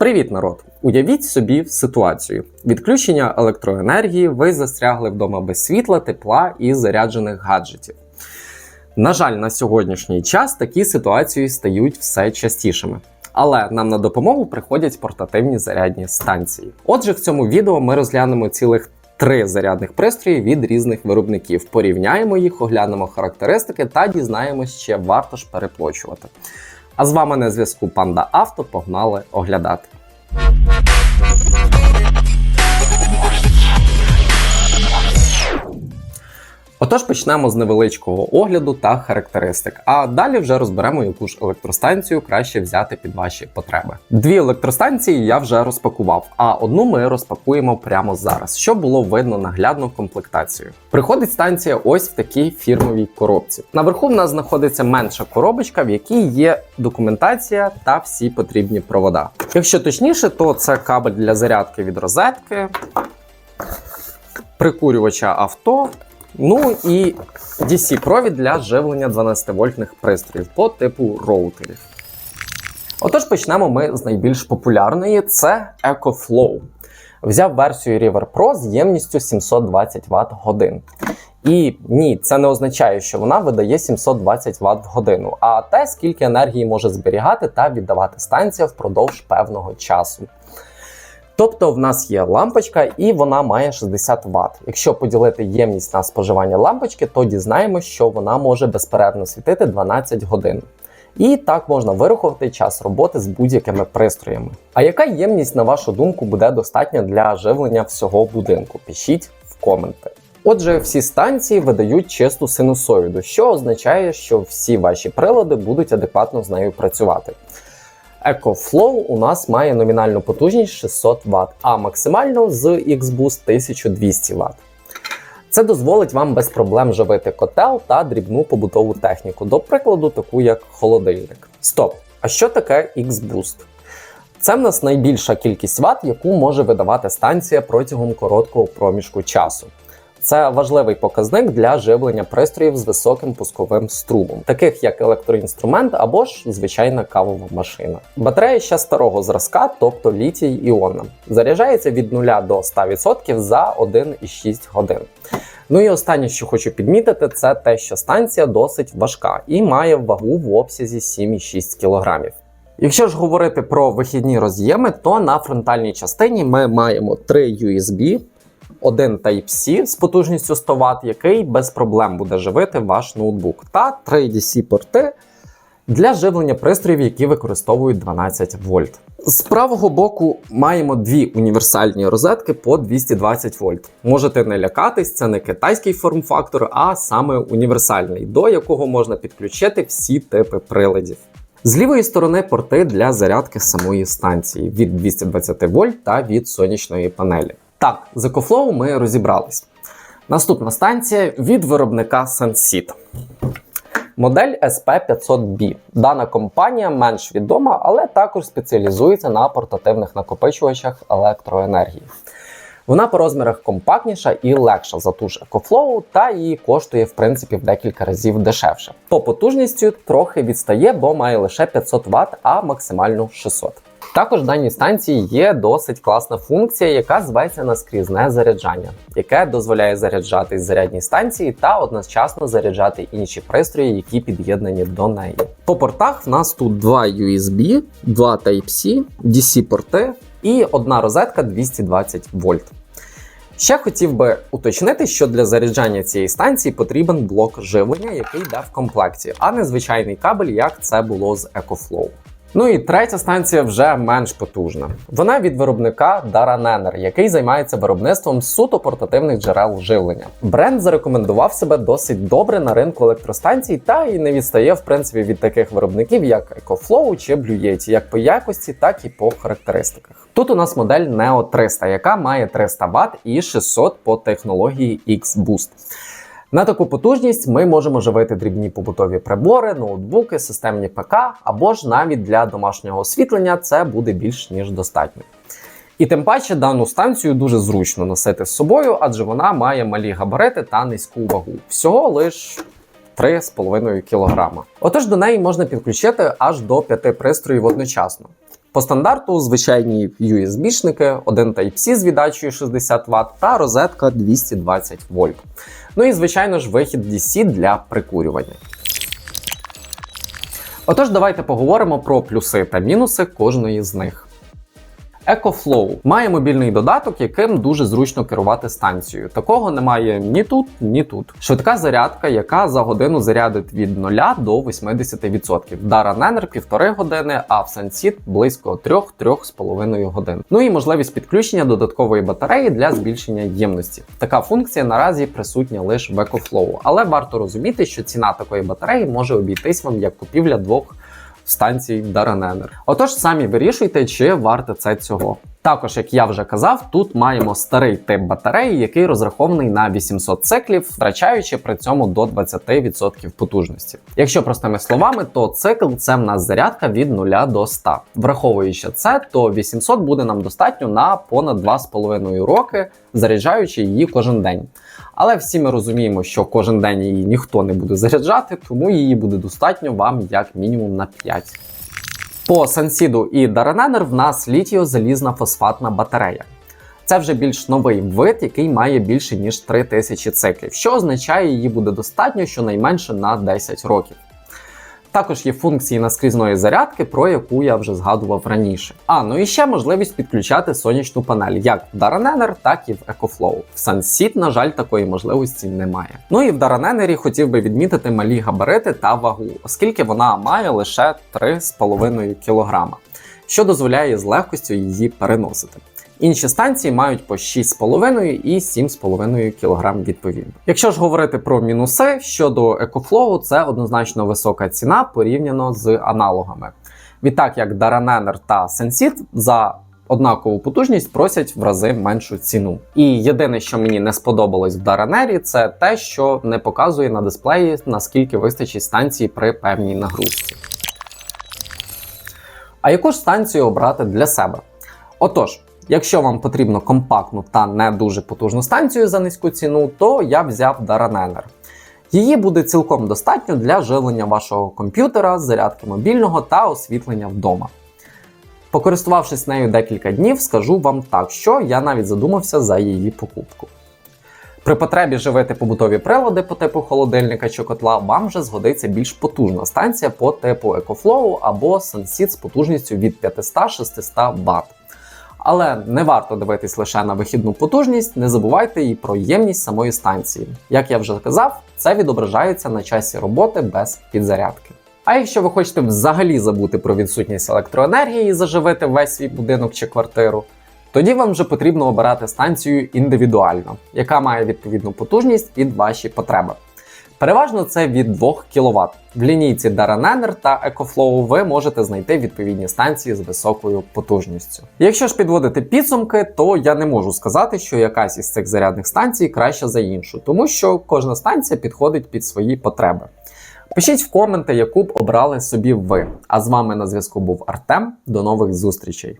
Привіт, народ! Уявіть собі ситуацію: відключення електроенергії, ви застрягли вдома без світла, тепла і заряджених гаджетів. На жаль, на сьогоднішній час такі ситуації стають все частішими. Але нам на допомогу приходять портативні зарядні станції. Отже, в цьому відео ми розглянемо цілих три зарядних пристрої від різних виробників. Порівняємо їх, оглянемо характеристики та дізнаємось, чи варто ж переплачувати. А з вами на зв'язку Панда Авто. Погнали оглядати. Отож, почнемо з невеличкого огляду та характеристик, а далі вже розберемо, яку ж електростанцію краще взяти під ваші потреби. Дві електростанції я вже розпакував, а одну ми розпакуємо прямо зараз, щоб було видно наглядну комплектацію. Приходить станція ось в такій фірмовій коробці. Наверху в нас знаходиться менша коробочка, в якій є документація та всі потрібні провода. Якщо точніше, то це кабель для зарядки від розетки, прикурювача авто. Ну і DC-провід для живлення 12-вольтних пристроїв по типу роутерів. Отож, почнемо ми з найбільш популярної це EcoFlow. Взяв версію River Pro з ємністю 720 Вт годин. І ні, це не означає, що вона видає 720 Вт в годину, а те, скільки енергії може зберігати та віддавати станція впродовж певного часу. Тобто в нас є лампочка і вона має 60 Вт. Якщо поділити ємність на споживання лампочки, то дізнаємося, що вона може безперервно світити 12 годин. І так можна вирахувати час роботи з будь-якими пристроями. А яка ємність, на вашу думку, буде достатня для живлення всього будинку? Пишіть в коменти. Отже, всі станції видають чисту синусоїду, що означає, що всі ваші прилади будуть адекватно з нею працювати. EcoFlow у нас має номінальну потужність 600 Вт, а максимальну з X-Boost 1200 Вт. Це дозволить вам без проблем живити котел та дрібну побутову техніку, до прикладу, таку як холодильник. Стоп! А що таке X-Boost? Це в нас найбільша кількість ват, яку може видавати станція протягом короткого проміжку часу. Це важливий показник для живлення пристроїв з високим пусковим струмом, таких як електроінструмент або ж звичайна кавова машина. Батарея ще старого зразка, тобто літій іонна, заряджається від 0 до 100% за 1,6 годин. Ну і останнє, що хочу підмітити, це те, що станція досить важка і має вагу в обсязі 7,6 кг. Якщо ж говорити про вихідні роз'єми, то на фронтальній частині ми маємо 3 USB, один Type-C з потужністю 100 Вт, який без проблем буде живити ваш ноутбук, та 3 DC-порти для живлення пристроїв, які використовують 12 вольт. З правого боку маємо дві універсальні розетки по 220 вольт. Можете не лякатись, це не китайський форм-фактор, а саме універсальний, до якого можна підключити всі типи приладів. З лівої сторони порти для зарядки самої станції від 220 вольт та від сонячної панелі. Так, з EcoFlow ми розібрались. Наступна станція від виробника Sensit. Модель SP500B. Дана компанія менш відома, але також спеціалізується на портативних накопичувачах електроенергії. Вона по розмірах компактніша і легша за ту ж EcoFlow, та її коштує в принципі в декілька разів дешевше. По потужністю трохи відстає, бо має лише 500 Вт, а максимально 600. Також в даній станції є досить класна функція, яка зветься наскрізне заряджання, яке дозволяє заряджати зарядні станції та одночасно заряджати інші пристрої, які під'єднані до неї. По портах в нас тут два USB, два Type-C, DC-порти і одна розетка 220 вольт. Ще хотів би уточнити, що для заряджання цієї станції потрібен блок живлення, який йде в комплекті, а не звичайний кабель, як це було з EcoFlow. Ну і третя станція вже менш потужна. Вона від виробника Daranenner, який займається виробництвом суто портативних джерел живлення. Бренд зарекомендував себе досить добре на ринку електростанцій та і не відстає в принципі від таких виробників, як EcoFlow чи Blue Yeti, як по якості, так і по характеристиках. Тут у нас модель Neo 300, яка має 300 Вт і 600 по технології X-Boost. На таку потужність ми можемо живити дрібні побутові прибори, ноутбуки, системні ПК або ж навіть для домашнього освітлення це буде більш ніж достатньо. І тим паче дану станцію дуже зручно носити з собою, адже вона має малі габарити та низьку вагу. Всього лиш 3,5 кг. Отож до неї можна підключити аж до 5 пристроїв одночасно. По стандарту звичайні USB-шники, один Type-C з віддачею 60 Вт та розетка 220 вольт. Ну і звичайно ж вихід DC для прикурювання. Отож, давайте поговоримо про плюси та мінуси кожної з них. EcoFlow має мобільний додаток, яким дуже зручно керувати станцією. Такого немає ні тут, ні тут. Швидка зарядка, яка за годину зарядить від 0 до 80%. Dara Nenner півтори години, а в Sunseed близько 3-3,5 годин. Ну і можливість підключення додаткової батареї для збільшення ємності. Така функція наразі присутня лише в EcoFlow, але варто розуміти, що ціна такої батареї може обійтись вам як купівля двох станцій Дараненер. Отож, самі вирішуйте, чи варте це цього. Також, як я вже казав, тут маємо старий тип батареї, який розрахований на 800 циклів, втрачаючи при цьому до 20% потужності. Якщо простими словами, то цикл це в нас зарядка від 0 до 100. Враховуючи це, то 800 буде нам достатньо на понад 2,5 роки, заряджаючи її кожен день. Але всі ми розуміємо, що кожен день її ніхто не буде заряджати, тому її буде достатньо вам як мінімум на 5. По Сансіду і Дараненер в нас літіо-залізна фосфатна батарея. Це вже більш новий вид, який має більше ніж 3000 циклів, що означає, її буде достатньо щонайменше на 10 років. Також є функції наскрізної зарядки, про яку я вже згадував раніше. А ну і ще можливість підключати сонячну панель як в Daranenner, так і в EcoFlow. В Sunseed, на жаль, такої можливості немає. Ну і в Daranenner хотів би відмітити малі габарити та вагу, оскільки вона має лише 3,5 кг, що дозволяє з легкостю її переносити. Інші станції мають по 6,5 і 7,5 кг відповідно. Якщо ж говорити про мінуси щодо EcoFlow, це однозначно висока ціна порівняно з аналогами. Відтак як Daranenner та Sensit за однакову потужність просять в рази меншу ціну. І єдине, що мені не сподобалось в Daraneri, це те, що не показує на дисплеї, наскільки вистачить станції при певній нагрузці. А яку ж станцію обрати для себе? Отож, Якщо вам потрібно компактну та не дуже потужну станцію за низьку ціну, то я взяв Daranenner. Її буде цілком достатньо для живлення вашого комп'ютера, зарядки мобільного та освітлення вдома. Покористувавшись нею декілька днів, скажу вам так, що я навіть задумався за її покупку. При потребі живити побутові прилади по типу холодильника чи котла, вам вже згодиться більш потужна станція по типу EcoFlow або Sunseed з потужністю від 500-600 Вт. Але не варто дивитись лише на вихідну потужність, не забувайте і про ємність самої станції. Як я вже казав, це відображається на часі роботи без підзарядки. А якщо ви хочете взагалі забути про відсутність електроенергії і заживити весь свій будинок чи квартиру, тоді вам вже потрібно обирати станцію індивідуально, яка має відповідну потужність під ваші потреби. Переважно це від 2 кВт. В лінійці Daranenner та EcoFlow ви можете знайти відповідні станції з високою потужністю. Якщо ж підводити підсумки, то я не можу сказати, що якась із цих зарядних станцій краща за іншу, тому що кожна станція підходить під свої потреби. Пишіть в коменти, яку б обрали собі ви. А з вами на зв'язку був Артем. До нових зустрічей!